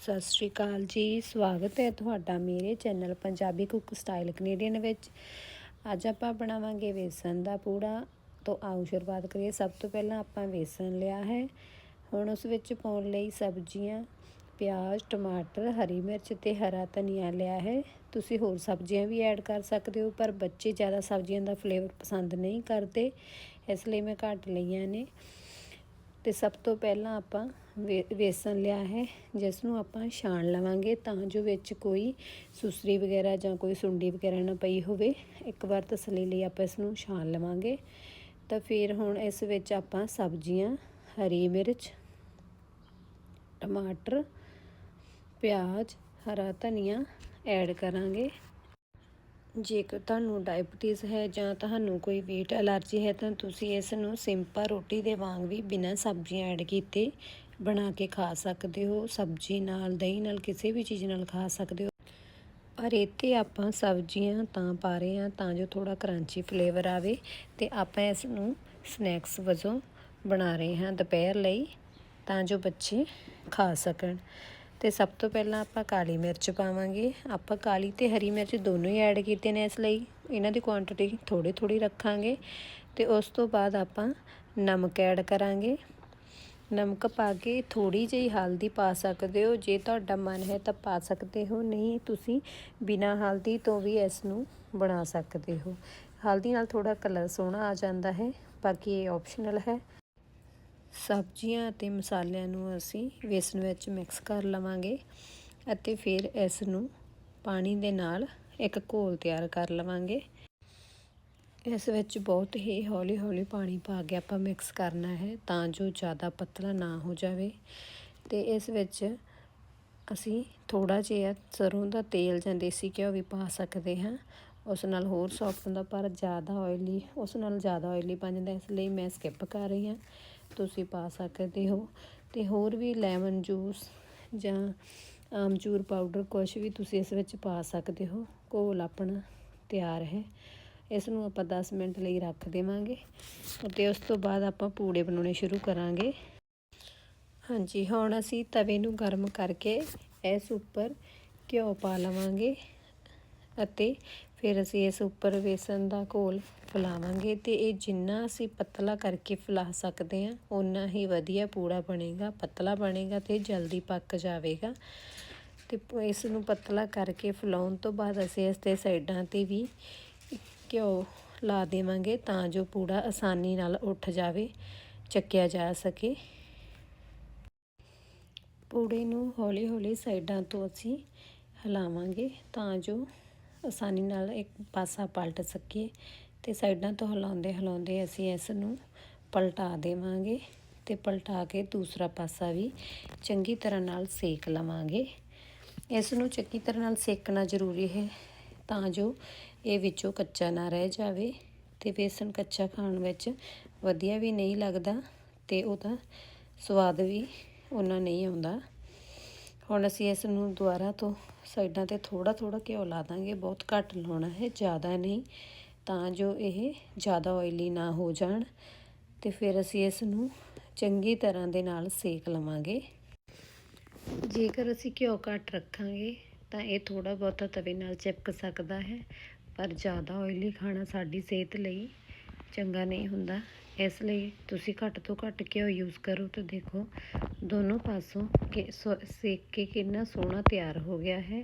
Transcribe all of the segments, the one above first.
ਸਤਿ ਸ਼੍ਰੀ ਅਕਾਲ ਜੀ। ਸਵਾਗਤ ਹੈ ਤੁਹਾਡਾ ਮੇਰੇ channel Punjabi cook style Canadian ਵਿੱਚ। ਅੱਜ ਆਪਾਂ ਬਣਾਵਾਂਗੇ ਵੇਸਣ ਦਾ ਪੂੜਾ। ਤੋਂ ਆਓ ਸ਼ੁਰੂਆਤ ਕਰੀਏ। ਸਭ ਤੋਂ ਪਹਿਲਾਂ ਆਪਾਂ ਵੇਸਣ ਲਿਆ ਹੈ। ਹੁਣ ਉਸ ਵਿੱਚ ਪਾਉਣ ਲਈ ਸਬਜ਼ੀਆਂ, ਪਿਆਜ਼, ਟਮਾਟਰ, ਹਰੀ ਮਿਰਚ ਤੇ ਹਰਾ ਧਨੀਆ ਲਿਆ ਹੈ। ਤੁਸੀਂ ਹੋਰ ਸਬਜ਼ੀਆਂ ਵੀ ਐਡ ਕਰ ਸਕਦੇ ਹੋ, ਪਰ ਬੱਚੇ ਜ਼ਿਆਦਾ ਸਬਜ਼ੀਆਂ ਦਾ ਫਲੇਵਰ ਪਸੰਦ ਨਹੀਂ ਕਰਦੇ। ਇਸ ਲਈ ਮੈਂ ਘੱਟ ਲਈਆਂ ਨੇ। ਤੇ ਸਭ ਤੋਂ ਪਹਿਲਾਂ ਆਪਾਂ ਵੇਸਣ ਲਿਆ ਹੈ ਜਿਸ ਨੂੰ ਆਪਾਂ ਛਾਣ ਲਵਾਂਗੇ ਤਾਂ ਜੋ ਵਿੱਚ ਕੋਈ ਸੁਸਰੀ ਵਗੈਰਾ ਜਾਂ ਕੋਈ ਸੁੰਡੀ ਵਗੈਰਾ ਨਾ ਪਈ ਹੋਵੇ। ਇੱਕ ਵਾਰ ਤਸਲੀ ਲਈ ਆਪਾਂ ਇਸ ਨੂੰ ਛਾਣ ਲਵਾਂਗੇ। ਤਾਂ ਫਿਰ ਹੁਣ ਇਸ ਵਿੱਚ ਆਪਾਂ ਸਬਜ਼ੀਆਂ, ਹਰੀ ਮਿਰਚ, ਟਮਾਟਰ, ਪਿਆਜ਼, ਹਰਾ ਧਨੀਆ ਐਡ ਕਰਾਂਗੇ। ਜੇਕਰ ਤੁਹਾਨੂੰ ਡਾਇਬਟੀਜ਼ ਹੈ ਜਾਂ ਤੁਹਾਨੂੰ ਕੋਈ ਵੀਟ ਐਲਰਜੀ ਹੈ ਤਾਂ ਤੁਸੀਂ ਇਸ ਨੂੰ ਸਿੰਪਲ ਰੋਟੀ ਦੇ ਵਾਂਗ ਵੀ ਬਿਨਾਂ ਸਬਜ਼ੀਆਂ ਐਡ ਕੀਤੇ ਬਣਾ ਕੇ ਖਾ ਸਕਦੇ ਹੋ, ਸਬਜ਼ੀ ਨਾਲ, ਦਹੀਂ ਨਾਲ, ਕਿਸੇ ਵੀ ਚੀਜ਼ ਨਾਲ ਖਾ ਸਕਦੇ ਹੋ। ਪਰ ਇੱਥੇ ਆਪਾਂ ਸਬਜ਼ੀਆਂ ਤਾਂ ਪਾ ਰਹੇ ਹਾਂ ਤਾਂ ਜੋ ਥੋੜਾ ਕਰੰਚੀ ਫਲੇਵਰ ਆਵੇ ਤੇ ਆਪਾਂ ਇਸ ਨੂੰ ਸਨੈਕਸ ਵਜੋਂ ਬਣਾ ਰਹੇ ਹਾਂ ਦੁਪਹਿਰ ਲਈ ਤਾਂ ਜੋ ਬੱਚੇ ਖਾ ਸਕਣ। ਤੇ ਸਭ ਤੋਂ ਪਹਿਲਾਂ ਆਪਾਂ ਕਾਲੀ ਮਿਰਚ ਪਾਵਾਂਗੇ। ਆਪਾਂ ਕਾਲੀ ਤੇ ਹਰੀ ਮਿਰਚ ਦੋਨੋਂ ਹੀ ਐਡ ਕੀਤੇ ਨੇ ਇਸ ਲਈ। ਇਹਨਾਂ ਦੀ ਕੁਆਂਟੀਟੀ ਥੋੜੀ ਥੋੜੀ ਰੱਖਾਂਗੇ ਤੇ ਉਸ ਤੋਂ ਬਾਅਦ ਆਪਾਂ ਨਮਕ ਐਡ ਕਰਾਂਗੇ। ਨਮਕ ਪਾ ਕੇ ਥੋੜੀ ਜਿਹੀ ਹਲਦੀ ਪਾ ਸਕਦੇ ਹੋ। ਜੇ ਤੁਹਾਡਾ ਮਨ ਹੈ ਤਾਂ ਪਾ ਸਕਦੇ ਹੋ, ਨਹੀਂ ਤੁਸੀਂ ਬਿਨਾ ਹਲਦੀ ਤੋਂ ਵੀ ਇਸ ਨੂੰ ਬਣਾ ਸਕਦੇ ਹੋ। ਹਲਦੀ ਨਾਲ ਥੋੜਾ ਕਲਰ ਸੋਹਣਾ ਆ ਜਾਂਦਾ ਹੈ। ਬਾਕੀ ਇਹ ਆਪਸ਼ਨਲ ਹੈ। ਸਬਜ਼ੀਆਂ ਅਤੇ ਮਸਾਲਿਆਂ ਨੂੰ ਅਸੀਂ ਵੇਸਣ ਵਿੱਚ ਮਿਕਸ ਕਰ ਲਵਾਂਗੇ ਅਤੇ ਫਿਰ ਇਸ ਨੂੰ ਪਾਣੀ ਦੇ ਨਾਲ ਇੱਕ ਘੋਲ ਤਿਆਰ ਕਰ ਲਵਾਂਗੇ। ਇਸ ਵਿੱਚ ਬਹੁਤ ਹੀ ਹੌਲੀ ਹੌਲੀ ਪਾਣੀ ਪਾ ਕੇ ਆਪਾਂ ਮਿਕਸ ਕਰਨਾ ਹੈ ਤਾਂ ਜੋ ਜ਼ਿਆਦਾ ਪਤਲਾ ਨਾ ਹੋ ਜਾਵੇ ਤੇ ਇਸ ਵਿੱਚ ਅਸੀਂ ਥੋੜਾ ਜਿਹਾ ਸਰੋਂ ਦਾ ਤੇਲ ਜਾਂ ਦੇਸੀ ਘਿਓ ਵੀ ਪਾ ਸਕਦੇ ਹਾਂ। ਉਸ ਨਾਲ ਹੋਰ ਸੌਫਟ ਹੁੰਦਾ ਪਰ ਜ਼ਿਆਦਾ ਆਇਲੀ ਉਸ ਨਾਲ ਜ਼ਿਆਦਾ ਆਇਲੀ ਬਣ ਜਾਂਦਾ ਇਸ ਲਈ ਮੈਂ ਸਕਿਪ ਕਰ ਰਹੀ ਹਾਂ। ਤੁਸੀਂ ਪਾ ਸਕਦੇ ਹੋ ਤੇ ਹੋਰ ਵੀ ਲੈਮਨ ਜੂਸ ਜਾਂ ਆਮਚੂਰ ਪਾਊਡਰ ਕੁਝ ਵੀ ਤੁਸੀਂ ਇਸ ਵਿੱਚ ਪਾ ਸਕਦੇ ਹੋ। ਘੋਲ ਆਪਣਾ ਤਿਆਰ ਹੈ। ਇਸ ਨੂੰ ਆਪਾਂ 10 ਮਿੰਟ ਲਈ ਰੱਖ ਦੇਵਾਂਗੇ ਅਤੇ ਉਸ ਤੋਂ ਬਾਅਦ ਆਪਾਂ ਪੂੜੇ ਬਣਾਉਣੇ ਸ਼ੁਰੂ ਕਰਾਂਗੇ। ਹਾਂਜੀ, ਹੁਣ ਅਸੀਂ ਤਵੇ ਨੂੰ ਗਰਮ ਕਰਕੇ ਇਸ ਉੱਪਰ ਘਿਓ ਪਾ ਲਵਾਂਗੇ ਅਤੇ ਫਿਰ ਅਸੀਂ ਇਸ ਉੱਪਰ ਵੇਸਣ ਦਾ ਘੋਲ ਫਲਾਵਾਂਗੇ ਤੇ ਇਹ ਜਿੰਨਾ ਅਸੀਂ ਪਤਲਾ ਕਰਕੇ ਫੈਲਾ ਸਕਦੇ ਹਾਂ ਉਨਾ ਹੀ ਵਧੀਆ ਪੂੜਾ ਬਣੇਗਾ, ਪਤਲਾ ਬਣੇਗਾ ਤੇ ਜਲਦੀ ਪੱਕ ਜਾਵੇਗਾ। ਤੇ ਇਸ ਨੂੰ ਪਤਲਾ ਕਰਕੇ ਫੈਲਾਉਣ ਤੋਂ ਬਾਅਦ ਅਸੀਂ ਇਸ ਤੇ ਸਾਈਡਾਂ ਤੇ ਵੀ ਘਿਓ ਲਾ ਦੇਵਾਂਗੇ ਤਾਂ ਜੋ ਪੂੜਾ ਆਸਾਨੀ ਨਾਲ ਉੱਠ ਜਾਵੇ, ਚੱਕਿਆ ਜਾ ਸਕੇ। ਪੂੜੇ ਨੂੰ ਹੌਲੀ ਹੌਲੀ ਸਾਈਡਾਂ ਤੋਂ ਅਸੀਂ ਹਿਲਾਵਾਂਗੇ ਤਾਂ ਜੋ ਆਸਾਨੀ ਨਾਲ ਇੱਕ ਪਾਸਾ ਪਲਟ ਸਕੀਏ। ਤੇ ਸਾਈਡਾਂ ਤੋਂ ਹਿਲਾਉਂਦੇ ਹਿਲਾਉਂਦੇ ਅਸੀਂ ਇਸ ਨੂੰ ਪਲਟਾ ਦੇਵਾਂਗੇ ਤੇ ਪਲਟਾ ਕੇ ਦੂਸਰਾ ਪਾਸਾ ਵੀ ਚੰਗੀ ਤਰ੍ਹਾਂ ਨਾਲ ਸੇਕ ਲਵਾਂਗੇ। ਇਸ ਨੂੰ ਚੰਗੀ ਤਰ੍ਹਾਂ ਨਾਲ ਸੇਕਣਾ ਜ਼ਰੂਰੀ ਹੈ ਤਾਂ ਜੋ ਇਹ ਵਿੱਚੋਂ ਕੱਚਾ ਨਾ ਰਹਿ ਜਾਵੇ ਤੇ ਬੇਸਨ ਕੱਚਾ ਖਾਣ ਵਿੱਚ ਵਧੀਆ ਵੀ ਨਹੀਂ ਲੱਗਦਾ ਤੇ ਉਹਦਾ ਸਵਾਦ ਵੀ ਉਹਨਾਂ ਨਹੀਂ ਆਉਂਦਾ। ਹੁਣ ਅਸੀਂ ਇਸ ਨੂੰ ਦੁਬਾਰਾ ਤੋਂ ਸਾਈਡਾਂ ਤੇ ਥੋੜਾ ਥੋੜਾ ਘਿਓ ਲਾ ਦਾਂਗੇ, ਬਹੁਤ ਘੱਟ ਲਾਉਣਾ ਹੈ, ਜ਼ਿਆਦਾ ਨਹੀਂ। ਤਾਂ ਜੋ ਇਹ ਜ਼ਿਆਦਾ ਆਇਲੀ ਨਾ ਹੋ ਜਾਣ ਤੇ ਫਿਰ ਅਸੀਂ ਇਸ ਨੂੰ ਚੰਗੀ ਤਰ੍ਹਾਂ ਦੇ ਨਾਲ ਸੇਕ ਲਵਾਂਗੇ। ਜੇਕਰ ਅਸੀਂ ਘਿਓ ਘੱਟ ਰੱਖਾਂਗੇ ਤਾਂ ਇਹ ਥੋੜਾ ਬਹੁਤਾ ਤਵੇ ਨਾਲ ਚਿਪਕ ਸਕਦਾ ਹੈ, ਪਰ ਜ਼ਿਆਦਾ ਆਇਲੀ ਖਾਣਾ ਸਾਡੀ ਸਿਹਤ ਲਈ ਚੰਗਾ ਨਹੀਂ ਹੁੰਦਾ। ਇਸ ਲਈ ਤੁਸੀਂ ਘੱਟ ਤੋਂ ਘੱਟ ਘਿਓ ਯੂਜ਼ ਕਰੋ ਤਾਂ ਦੇਖੋ ਦੋਨੋਂ ਪਾਸੋਂ ਕਿ ਸੇਕ ਕੇ ਕਿੰਨਾ ਸੋਹਣਾ ਤਿਆਰ ਹੋ ਗਿਆ ਹੈ।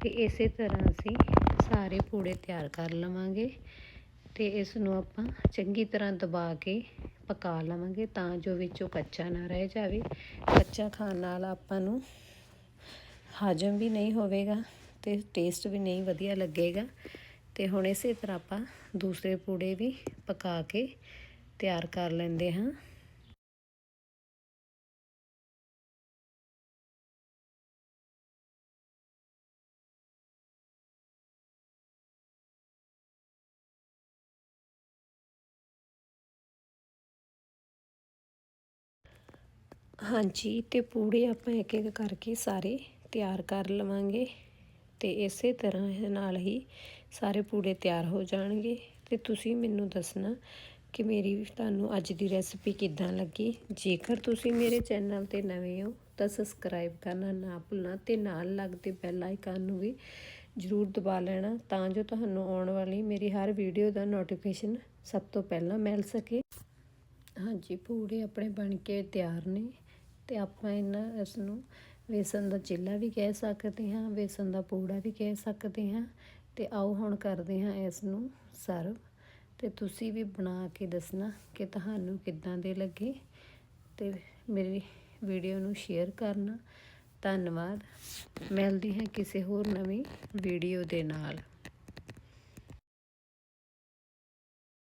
ਤੇ ਇਸੇ ਤਰ੍ਹਾਂ ਅਸੀਂ ਸਾਰੇ ਪੂੜੇ ਤਿਆਰ ਕਰ ਲਵਾਂਗੇ ਤੇ ਇਸ ਨੂੰ ਆਪਾਂ ਚੰਗੀ ਤਰ੍ਹਾਂ ਦਬਾ ਕੇ ਪਕਾ ਲਵਾਂਗੇ ਤਾਂ ਜੋ ਵਿੱਚੋਂ ਕੱਚਾ ਨਾ ਰਹਿ ਜਾਵੇ। ਕੱਚਾ ਖਾਣ ਨਾਲ ਆਪਾਂ ਨੂੰ ਹਾਜ਼ਮ ਵੀ ਨਹੀਂ ਹੋਵੇਗਾ ਤੇ ਟੇਸਟ ਵੀ ਨਹੀਂ ਵਧੀਆ ਲੱਗੇਗਾ। ਤੇ ਹੁਣ ਇਸੇ ਤਰ੍ਹਾਂ ਆਪਾਂ ਦੂਸਰੇ ਪੂੜੇ ਵੀ ਪਕਾ ਕੇ ਤਿਆਰ ਕਰ ਲੈਂਦੇ ਹਾਂ। ਹਾਂਜੀ, ਤੇ ਪੂੜੇ ਆਪਾਂ ਇੱਕ ਇੱਕ ਕਰਕੇ ਸਾਰੇ ਤਿਆਰ ਕਰ ਲਵਾਂਗੇ ਤੇ ਇਸੇ ਤਰ੍ਹਾਂ ਨਾਲ ਹੀ ਸਾਰੇ ਪੂੜੇ ਤਿਆਰ ਹੋ ਜਾਣਗੇ। ਤੇ ਤੁਸੀਂ ਮੈਨੂੰ ਦੱਸਣਾ ਕਿ ਮੇਰੀ ਤੁਹਾਨੂੰ ਅੱਜ ਦੀ ਰੈਸਪੀ ਕਿੱਦਾਂ ਲੱਗੀ। ਜੇਕਰ ਤੁਸੀਂ ਮੇਰੇ ਚੈਨਲ ਤੇ ਨਵੇਂ ਹੋ, ਤਾਂ ਸਬਸਕ੍ਰਾਈਬ ਕਰਨਾ ਨਾ ਭੁੱਲਣਾ ਤੇ ਨਾਲ ਲੱਗਦੇ ਬੈਲ ਆਈਕਨ ਨੂੰ ਵੀ ਜ਼ਰੂਰ ਦਬਾ ਲੈਣਾ, ਤਾਂ ਜੋ ਤੁਹਾਨੂੰ ਆਉਣ ਵਾਲੀ ਮੇਰੀ ਹਰ ਵੀਡੀਓ ਦਾ ਨੋਟੀਫਿਕੇਸ਼ਨ ਸਭ ਤੋਂ ਪਹਿਲਾਂ ਮਿਲ ਸਕੇ। ਹਾਂਜੀ, ਪੂੜੇ ਆਪਣੇ ਬਣ ਕੇ ਤਿਆਰ ਨੇ ਤੇ ਆਪਾਂ ਇਹਨਾਂ ਇਸ ਨੂੰ ਵੇਸਣ ਦਾ ਚਿੱਲਾ ਵੀ ਕਹਿ ਸਕਦੇ ਹਾਂ, ਵੇਸਣ ਦਾ ਪੂੜਾ ਵੀ ਕਹਿ ਸਕਦੇ ਹਾਂ ਤੇ ਆਓ ਹੁਣ ਕਰਦੇ ਹਾਂ ਇਸ ਨੂੰ ਸਰਵ। ਤੇ ਤੁਸੀਂ ਵੀ ਬਣਾ ਕੇ ਦੱਸਣਾ ਕਿ ਤੁਹਾਨੂੰ ਕਿੱਦਾਂ ਦੇ ਲੱਗੇ ਤੇ ਮੇਰੀ ਵੀਡੀਓ ਨੂੰ ਸ਼ੇਅਰ ਕਰਨਾ। ਧੰਨਵਾਦ। ਮਿਲਦੀ ਹਾਂ ਕਿਸੇ ਹੋਰ ਨਵੀਂ ਵੀਡੀਓ ਦੇ ਨਾਲ।